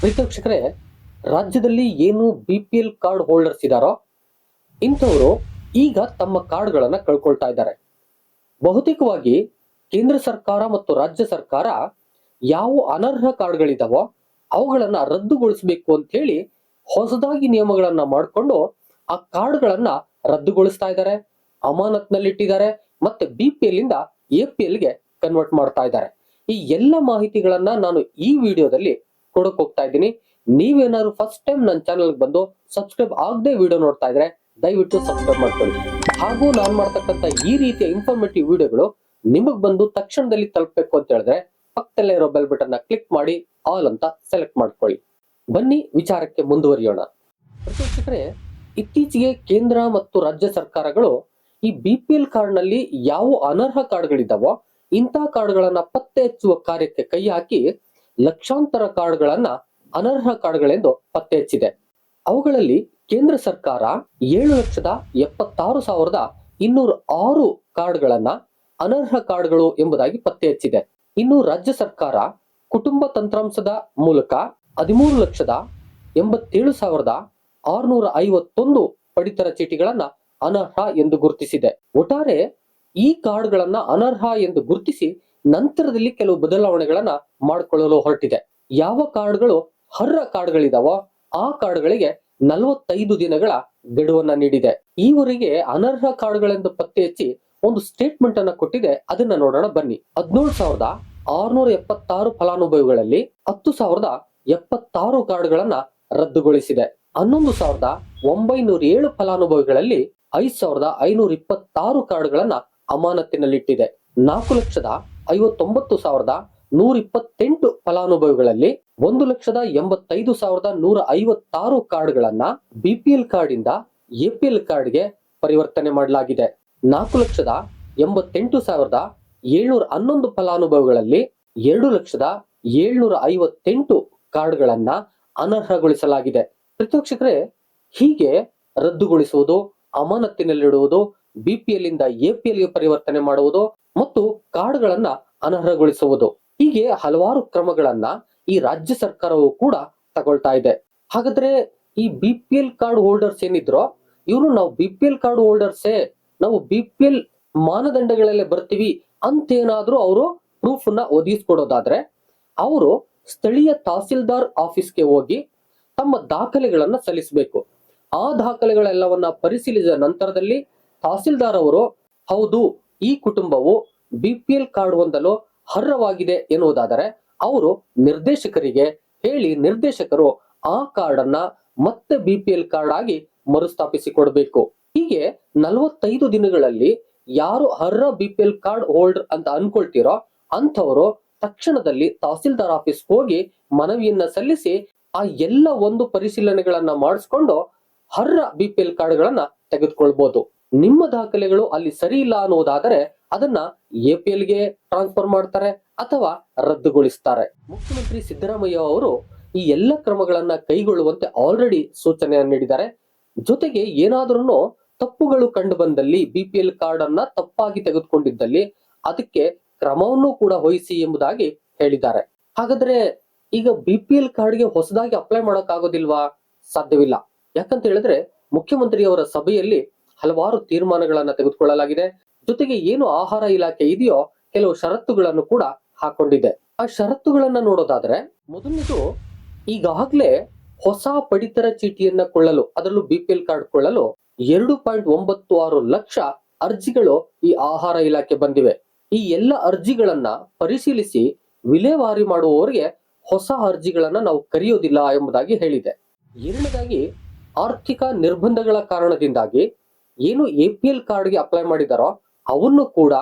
ಪ್ರೀತೋಕ್ಷಕರೇ ರಾಜ್ಯದಲ್ಲಿ ಏನು B P L card holders ಇದಾರೋ, ಇಂಥವರು ಈಗ ತಮ್ಮ ಕಾರ್ಡ್ಗಳನ್ನು ಕಳ್ಕೊಳ್ತಾ ಇದ್ದಾರೆ. ಬಹುತೇಕವಾಗಿ ಕೇಂದ್ರ ಸರ್ಕಾರ ಮತ್ತು ರಾಜ್ಯ ಸರ್ಕಾರ ಯಾವ ಅನರ್ಹ ಕಾರ್ಡ್ಗಳಿದಾವೋ ಅವುಗಳನ್ನ ರದ್ದುಗೊಳಿಸಬೇಕು ಅಂತ ಹೇಳಿ ಹೊಸದಾಗಿ ನಿಯಮಗಳನ್ನ ಮಾಡಿಕೊಂಡು ಆ ಕಾರ್ಡ್ಗಳನ್ನ ರದ್ದುಗೊಳಿಸ್ತಾ ಇದ್ದಾರೆ. ಅಮಾನತ್ನಲ್ಲಿಟ್ಟಿದ್ದಾರೆ ಮತ್ತೆ ಬಿ ಪಿ ಎಲ್ ಇಂದ ಎ ಪಿ ಎಲ್ಗೆ ಕನ್ವರ್ಟ್ ಮಾಡ್ತಾ ಇದ್ದಾರೆ. ಈ ಎಲ್ಲ ಮಾಹಿತಿಗಳನ್ನ ನಾನು ಈ ವಿಡಿಯೋದಲ್ಲಿ ಕೊಡಕ್ ಹೋಗ್ತಾ ಇದ್ದೀನಿ. ನೀವೇನಾದ್ರು ಫಸ್ಟ್ ಟೈಮ್ ನನ್ನ ಚಾನಲ್ ಬಂದು ಸಬ್ಸ್ಕ್ರೈಬ್ ಆಗದೆ ವಿಡಿಯೋ ನೋಡ್ತಾ ಇದ್ರೆ ದಯವಿಟ್ಟು ಸಬ್ಸ್ಕ್ರೈಬ್ ಮಾಡ್ಕೊಳ್ಳಿ. ಹಾಗೂ ನಾನು ಮಾಡ್ತಕ್ಕಂಥ ಈ ರೀತಿಯ ಇನ್ಫಾರ್ಮೇಟಿವ್ ವಿಡಿಯೋಗಳು ನಿಮಗ್ ಬಂದು ತಕ್ಷಣದಲ್ಲಿ ತಲುಪಬೇಕು ಅಂತ ಹೇಳಿದ್ರೆ ಪಕ್ಕದಲ್ಲೇ ಇರೋ ಬೆಲ್ ಬಟನ್ ಕ್ಲಿಕ್ ಮಾಡಿ ಆಲ್ ಅಂತ ಸೆಲೆಕ್ಟ್ ಮಾಡ್ಕೊಳ್ಳಿ. ಬನ್ನಿ, ವಿಚಾರಕ್ಕೆ ಮುಂದುವರಿಯೋಣ. ವೀಕ್ಷಕರೇ, ಇತ್ತೀಚೆಗೆ ಕೇಂದ್ರ ಮತ್ತು ರಾಜ್ಯ ಸರ್ಕಾರಗಳು ಈ ಬಿ ಪಿ ಎಲ್ ಕಾರ್ಡ್ನಲ್ಲಿ ಯಾವ ಅನರ್ಹ ಕಾರ್ಡ್ಗಳಿದ್ದಾವೋ ಇಂಥ ಕಾರ್ಡ್ಗಳನ್ನ ಪತ್ತೆ ಹಚ್ಚುವ ಕಾರ್ಯಕ್ಕೆ ಕೈ ಹಾಕಿ ಲಕ್ಷಾಂತರ ಕಾರ್ಡ್ಗಳನ್ನ ಅನರ್ಹ ಕಾರ್ಡ್ಗಳೆಂದು ಪತ್ತೆ ಹಚ್ಚಿದೆ ಅವುಗಳಲ್ಲಿ ಕೇಂದ್ರ ಸರ್ಕಾರ ಏಳು ಲಕ್ಷದ ಎಪ್ಪತ್ತಾರು ಸಾವಿರದ ಇನ್ನೂರ ಆರು ಕಾರ್ಡ್ಗಳನ್ನ ಅನರ್ಹ ಕಾರ್ಡ್ಗಳು ಎಂಬುದಾಗಿ ಪತ್ತೆ ಹಚ್ಚಿದೆ ಇನ್ನು ರಾಜ್ಯ ಸರ್ಕಾರ ಕುಟುಂಬ ತಂತ್ರಾಂಶದ ಮೂಲಕ ಹದಿಮೂರು ಲಕ್ಷದ ಎಂಬತ್ತೇಳು ಸಾವಿರದ ಆರುನೂರ ಐವತ್ತೊಂದು ಪಡಿತರ ಚೀಟಿಗಳನ್ನ ಅನರ್ಹ ಎಂದು ಗುರುತಿಸಿದೆ. ಒಟ್ಟಾರೆ ಈ ಕಾರ್ಡ್ಗಳನ್ನ ಅನರ್ಹ ಎಂದು ಗುರುತಿಸಿ ನಂತರದಲ್ಲಿ ಕೆಲವು ಬದಲಾವಣೆಗಳನ್ನ ಮಾಡಿಕೊಳ್ಳಲು ಹೊರಟಿದೆ. ಯಾವ ಕಾರ್ಡ್ಗಳು ಹರ್ರ ಕಾರ್ಡ್ಗಳಿದಾವೋ ಆ ಕಾರ್ಡ್ಗಳಿಗೆ ನಲವತ್ತೈದು ದಿನಗಳ ಗಡುವನ್ನ ನೀಡಿದೆ. ಈವರೆಗೆ ಅನರ್ಹ ಕಾರ್ಡ್ಗಳೆಂದು ಪತ್ತೆ ಹಚ್ಚಿ ಒಂದು ಸ್ಟೇಟ್ಮೆಂಟ್ ಅನ್ನ ಕೊಟ್ಟಿದೆ. ಅದನ್ನ ನೋಡೋಣ ಬನ್ನಿ. ಹದಿನೇಳು ಸಾವಿರದ ಆರುನೂರ ಎಪ್ಪತ್ತಾರು ಫಲಾನುಭವಿಗಳಲ್ಲಿ ಹತ್ತು ಸಾವಿರದ ಎಪ್ಪತ್ತಾರು ಕಾರ್ಡ್ಗಳನ್ನ ರದ್ದುಗೊಳಿಸಿದೆ. ಹನ್ನೊಂದು ಸಾವಿರದ ಒಂಬೈನೂರ ಏಳು ಫಲಾನುಭವಿಗಳಲ್ಲಿ ಐದು ಸಾವಿರದ ಐನೂರ ಇಪ್ಪತ್ತಾರು ಕಾರ್ಡ್ಗಳನ್ನ ಅಮಾನತ್ತಿನಲ್ಲಿಟ್ಟಿದೆ. ನಾಲ್ಕು ಲಕ್ಷದ ಐವತ್ತೊಂಬತ್ತು ಸಾವಿರದ ನೂರ ಇಪ್ಪತ್ತೆಂಟು ಫಲಾನುಭವಿಗಳಲ್ಲಿ ಒಂದು ಲಕ್ಷದ ಎಂಬತ್ತೈದು ಸಾವಿರದ ನೂರ ಐವತ್ತಾರು ಕಾರ್ಡ್ಗಳನ್ನ ಬಿಪಿಎಲ್ ಕಾರ್ಡ್ ಇಂದ ಎಪಿಎಲ್ ಕಾರ್ಡ್ಗೆ ಪರಿವರ್ತನೆ ಮಾಡಲಾಗಿದೆ. ನಾಲ್ಕು ಲಕ್ಷದ ಎಂಬತ್ತೆಂಟು ಸಾವಿರದ ಏಳ್ನೂರ ಹನ್ನೊಂದು ಫಲಾನುಭವಿಗಳಲ್ಲಿ ಎರಡು ಲಕ್ಷದ ಏಳ್ನೂರ ಐವತ್ತೆಂಟು ಕಾರ್ಡ್ಗಳನ್ನ ಅನರ್ಹಗೊಳಿಸಲಾಗಿದೆ. ಪ್ರತಿಪಕ್ಷಕರೇ ಹೀಗೆ ರದ್ದುಗೊಳಿಸುವುದು ಅಮಾನತಿನಲ್ಲಿಡುವುದು ಬಿಪಿಎಲ್ ಇಂದ ಎಪಿಎಲ್ಗೆ ಪರಿವರ್ತನೆ ಮಾಡುವುದು ಮತ್ತು ಕಾರ್ಡ್ಗಳನ್ನ ಅನರ್ಹಗೊಳಿಸುವುದು. ಹೀಗೆ ಹಲವಾರು ಕ್ರಮಗಳನ್ನ ಈ ರಾಜ್ಯ ಸರ್ಕಾರವು ಕೂಡ ತಗೊಳ್ತಾ ಇದೆ. ಹಾಗಾದ್ರೆ ಈ B P L card holders ಏನಿದ್ರೋ, ಇವರು ನಾವು ಬಿ ಪಿ ಎಲ್ ಕಾರ್ಡ್ ಹೋಲ್ಡರ್ಸೇ ನಾವು ಬಿ ಪಿ ಎಲ್ ಮಾನದಂಡಗಳಲ್ಲೇ ಬರ್ತೀವಿ ಅಂತೇನಾದ್ರೂ ಅವರು ಪ್ರೂಫ್ನ ಒದಗಿಸ್ಕೊಡೋದಾದ್ರೆ, ಅವರು ಸ್ಥಳೀಯ ತಹಸೀಲ್ದಾರ್ ಆಫೀಸ್ಗೆ ಹೋಗಿ ತಮ್ಮ ದಾಖಲೆಗಳನ್ನ ಸಲ್ಲಿಸಬೇಕು. ಆ ದಾಖಲೆಗಳೆಲ್ಲವನ್ನ ಪರಿಶೀಲಿಸಿದ ನಂತರದಲ್ಲಿ ತಹಸೀಲ್ದಾರ್ ಅವರು, ಹೌದು, ಈ ಕುಟುಂಬವು ಬಿ ಪಿ ಎಲ್ ಕಾರ್ಡ್ ಹೊಂದಲು ಅರ್ಹವಾಗಿದೆ ಎನ್ನುವುದಾದರೆ ಅವರು ನಿರ್ದೇಶಕರಿಗೆ ಹೇಳಿ ನಿರ್ದೇಶಕರು ಆ ಕಾರ್ಡ್ ಅನ್ನ ಮತ್ತೆ ಬಿ ಪಿ ಎಲ್ ಕಾರ್ಡ್ ಆಗಿ ಮರುಸ್ಥಾಪಿಸಿ ಕೊಡಬೇಕು ಹೀಗೆ ನಲವತ್ತೈದು ದಿನಗಳಲ್ಲಿ ಯಾರು ಅರ್ಹ B P L card holder ಅಂತ ಅನ್ಕೊಳ್ತೀರೋ ಅಂಥವರು ತಕ್ಷಣದಲ್ಲಿ ತಹಸೀಲ್ದಾರ್ ಆಫೀಸ್ ಹೋಗಿ ಮನವಿಯನ್ನ ಸಲ್ಲಿಸಿ ಆ ಎಲ್ಲ ಒಂದು ಪರಿಶೀಲನೆಗಳನ್ನ ಮಾಡಿಸ್ಕೊಂಡು ಅರ್ಹ ಬಿ ಪಿ ಎಲ್ ಕಾರ್ಡ್ಗಳನ್ನ ತೆಗೆದುಕೊಳ್ಬಹುದು ನಿಮ್ಮ ದಾಖಲೆಗಳು ಅಲ್ಲಿ ಸರಿ ಇಲ್ಲ ಅನ್ನೋದಾದರೆ ಅದನ್ನ ಎಪಿಎಲ್ಗೆ ಟ್ರಾನ್ಸ್ಫರ್ ಮಾಡ್ತಾರೆ ಅಥವಾ ರದ್ದುಗೊಳಿಸ್ತಾರೆ. ಮುಖ್ಯಮಂತ್ರಿ ಸಿದ್ದರಾಮಯ್ಯ ಅವರು ಈ ಎಲ್ಲ ಕ್ರಮಗಳನ್ನ ಕೈಗೊಳ್ಳುವಂತೆ ಆಲ್ರೆಡಿ ಸೂಚನೆಯನ್ನು ನೀಡಿದ್ದಾರೆ. ಜೊತೆಗೆ ಏನಾದ್ರೂ ತಪ್ಪುಗಳು ಕಂಡು ಬಂದಲ್ಲಿ ಬಿಪಿಎಲ್ ಕಾರ್ಡ್ ಅನ್ನ ತಪ್ಪಾಗಿ ತೆಗೆದುಕೊಂಡಿದ್ದಲ್ಲಿ ಅದಕ್ಕೆ ಕ್ರಮವನ್ನು ಕೂಡ ವಹಿಸಿ ಎಂಬುದಾಗಿ ಹೇಳಿದ್ದಾರೆ. ಹಾಗಾದ್ರೆ ಈಗ ಬಿಪಿಎಲ್ ಕಾರ್ಡ್ಗೆ ಹೊಸದಾಗಿ ಅಪ್ಲೈ ಮಾಡೋಕ್ಕಾಗೋದಿಲ್ವಾ? ಸಾಧ್ಯವಿಲ್ಲ. ಯಾಕಂತ ಹೇಳಿದ್ರೆ ಮುಖ್ಯಮಂತ್ರಿಯವರ ಸಭೆಯಲ್ಲಿ ಹಲವಾರು ತೀರ್ಮಾನಗಳನ್ನ ತೆಗೆದುಕೊಳ್ಳಲಾಗಿದೆ. ಜೊತೆಗೆ ಏನು ಆಹಾರ ಇಲಾಖೆ ಇದೆಯೋ ಕೆಲವು ಷರತ್ತುಗಳನ್ನು ಕೂಡ ಹಾಕೊಂಡಿದೆ. ಆ ಷರತ್ತುಗಳನ್ನ ನೋಡೋದಾದ್ರೆ ಮೊದಲನೇದು ಈಗಾಗಲೇ ಹೊಸ ಪಡಿತರ ಚೀಟಿಯನ್ನ ಕೊಳ್ಳಲು, ಅದರಲ್ಲೂ ಬಿಪಿಎಲ್ ಕಾರ್ಡ್ ಕೊಳ್ಳಲು ಎರಡು ಪಾಯಿಂಟ್ ಒಂಬತ್ತು ಆರು ಲಕ್ಷ ಅರ್ಜಿಗಳು ಈ ಆಹಾರ ಇಲಾಖೆ ಬಂದಿವೆ. ಈ ಎಲ್ಲ ಅರ್ಜಿಗಳನ್ನ ಪರಿಶೀಲಿಸಿ ವಿಲೇವಾರಿ ಮಾಡುವವರಿಗೆ ಹೊಸ ಅರ್ಜಿಗಳನ್ನ ನಾವು ಕರೆಯೋದಿಲ್ಲ ಎಂಬುದಾಗಿ ಹೇಳಿದೆ. ಎರಡನೇದಾಗಿ ಆರ್ಥಿಕ ನಿರ್ಬಂಧಗಳ ಕಾರಣದಿಂದಾಗಿ ಏನು ಎ ಪಿ ಎಲ್ ಕಾರ್ಡ್ಗೆ ಅಪ್ಲೈ ಮಾಡಿದಾರೋ ಅವನ್ನು ಕೂಡ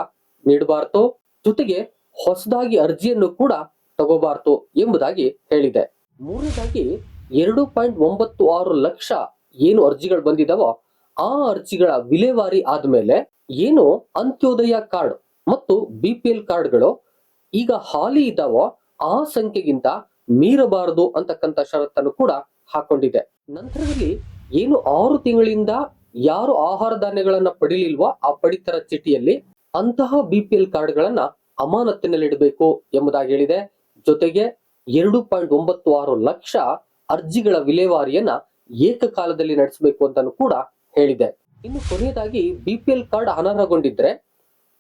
ನೀಡಬಾರ್ದು. ಜೊತೆಗೆ ಹೊಸದಾಗಿ ಅರ್ಜಿಯನ್ನು ಕೂಡ ತಗೋಬಾರ್ದು ಎಂಬುದಾಗಿ ಹೇಳಿದೆ. ಮೂರನೇದಾಗಿ ಎರಡು ಪಾಯಿಂಟ್ ಒಂಬತ್ತು ಆರು ಲಕ್ಷ ಏನು ಅರ್ಜಿಗಳು ಬಂದಿದಾವೋ ಆ ಅರ್ಜಿಗಳ ವಿಲೇವಾರಿ ಆದ್ಮೇಲೆ ಏನು ಅಂತ್ಯೋದಯ ಕಾರ್ಡ್ ಮತ್ತು ಬಿ ಪಿ ಎಲ್ ಕಾರ್ಡ್ಗಳು ಈಗ ಹಾಲಿ ಇದ್ದಾವೋ ಆ ಸಂಖ್ಯೆಗಿಂತ ಮೀರಬಾರದು ಅಂತಕ್ಕಂಥ ಷರತ್ತನ್ನು ಕೂಡ ಹಾಕೊಂಡಿದೆ. ನಂತರದಲ್ಲಿ ಏನು ಆರು ತಿಂಗಳಿಂದ ಯಾರು ಆಹಾರ ಧಾನ್ಯಗಳನ್ನ ಪಡಿಲಿಲ್ವೋ ಆ ಪಡಿತರ ಚೀಟಿಯಲ್ಲಿ ಅಂತಹ ಬಿ ಪಿ ಎಲ್ ಕಾರ್ಡ್ಗಳನ್ನ ಅಮಾನತ್ತಿನಲ್ಲಿಡಬೇಕು ಎಂಬುದಾಗಿ ಹೇಳಿದೆ. ಜೊತೆಗೆ ಎರಡು ಪಾಯಿಂಟ್ ಒಂಬತ್ತು ಆರು ಲಕ್ಷ ಅರ್ಜಿಗಳ ವಿಲೇವಾರಿಯನ್ನ ಏಕಕಾಲದಲ್ಲಿ ನಡೆಸಬೇಕು ಅಂತಾನು ಕೂಡ ಹೇಳಿದೆ. ಇನ್ನು ಕೊನೆಯದಾಗಿ ಬಿಪಿಎಲ್ ಕಾರ್ಡ್ ಅನರ್ಹಗೊಂಡಿದ್ರೆ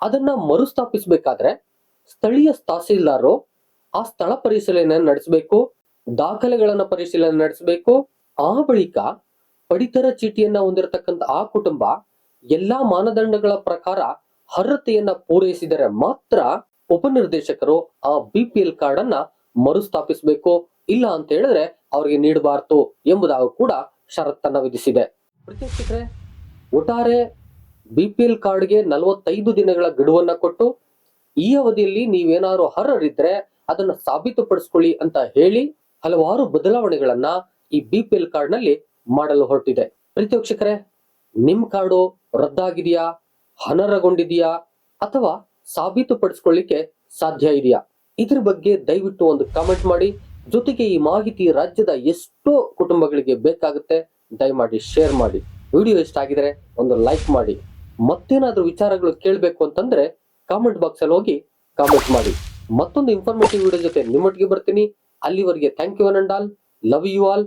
ಅದನ್ನ ಮರುಸ್ಥಾಪಿಸಬೇಕಾದ್ರೆ ಸ್ಥಳೀಯ ತಹಸೀಲ್ದಾರರು ಆ ಸ್ಥಳ ಪರಿಶೀಲನೆ ನಡೆಸಬೇಕು, ದಾಖಲೆಗಳನ್ನ ಪರಿಶೀಲನೆ ನಡೆಸಬೇಕು, ಆ ಬಳಿಕ ಪಡಿತರ ಚೀಟಿಯನ್ನ ಹೊಂದಿರತಕ್ಕಂತ ಆ ಕುಟುಂಬ ಎಲ್ಲಾ ಮಾನದಂಡಗಳ ಪ್ರಕಾರ ಅರ್ಹತೆಯನ್ನ ಪೂರೈಸಿದರೆ ಮಾತ್ರ ಉಪನಿರ್ದೇಶಕರು ಆ ಬಿಪಿಎಲ್ ಕಾರ್ಡ್ ಅನ್ನ ಮರುಸ್ಥಾಪಿಸಬೇಕು, ಇಲ್ಲ ಅಂತ ಹೇಳಿದ್ರೆ ಅವರಿಗೆ ನೀಡಬಾರ್ದು ಎಂಬುದಾಗೂ ಕೂಡ ಷರತ್ತನ್ನ ವಿಧಿಸಿದೆ. ಪ್ರತ್ಯಕ್ಷಕರೇ ಒಟ್ಟಾರೆ ಬಿಪಿಎಲ್ ಕಾರ್ಡ್ಗೆ ನಲವತ್ತೈದು ದಿನಗಳ ಗಡುವನ್ನ ಕೊಟ್ಟು ಈ ಅವಧಿಯಲ್ಲಿ ನೀವೇನಾದ್ರು ಅರ್ಹರಿದ್ರೆ ಅದನ್ನ ಸಾಬೀತುಪಡಿಸ್ಕೊಳ್ಳಿ ಅಂತ ಹೇಳಿ ಹಲವಾರು ಬದಲಾವಣೆಗಳನ್ನ ಈ ಬಿಪಿಎಲ್ ಕಾರ್ಡ್ನಲ್ಲಿ ಮಾಡಲು ಹೊರಟಿದೆ. ಪ್ರೀತಿ ವೀಕ್ಷಕರೇ ನಿಮ್ ಕಾರ್ಡು ರದ್ದಾಗಿದೆಯಾ? ಅನರ್ಹಗೊಂಡಿದೆಯಾ? ಅಥವಾ ಸಾಬೀತುಪಡಿಸ್ಕೊಳ್ಳಿಕ್ಕೆ ಸಾಧ್ಯ ಇದೆಯಾ? ಇದ್ರ ಬಗ್ಗೆ ದಯವಿಟ್ಟು ಒಂದು ಕಾಮೆಂಟ್ ಮಾಡಿ. ಜೊತೆಗೆ ಈ ಮಾಹಿತಿ ರಾಜ್ಯದ ಎಷ್ಟೋ ಕುಟುಂಬಗಳಿಗೆ ಬೇಕಾಗುತ್ತೆ, ದಯಮಾಡಿ ಶೇರ್ ಮಾಡಿ. ವಿಡಿಯೋ ಇಷ್ಟ ಆಗಿದ್ರೆ ಒಂದು ಲೈಕ್ ಮಾಡಿ. ಮತ್ತೇನಾದ್ರೂ ವಿಚಾರಗಳು ಕೇಳಬೇಕು ಅಂತಂದ್ರೆ ಕಾಮೆಂಟ್ ಬಾಕ್ಸ್ ಅಲ್ಲಿ ಹೋಗಿ ಕಾಮೆಂಟ್ ಮಾಡಿ. ಮತ್ತೊಂದು ಇನ್ಫಾರ್ಮೇಟಿವ್ ವಿಡಿಯೋ ಜೊತೆ ನಿಮ್ಮೊಟ್ಟಿಗೆ ಬರ್ತೀನಿ. ಅಲ್ಲಿವರೆಗೆ thank you all love you all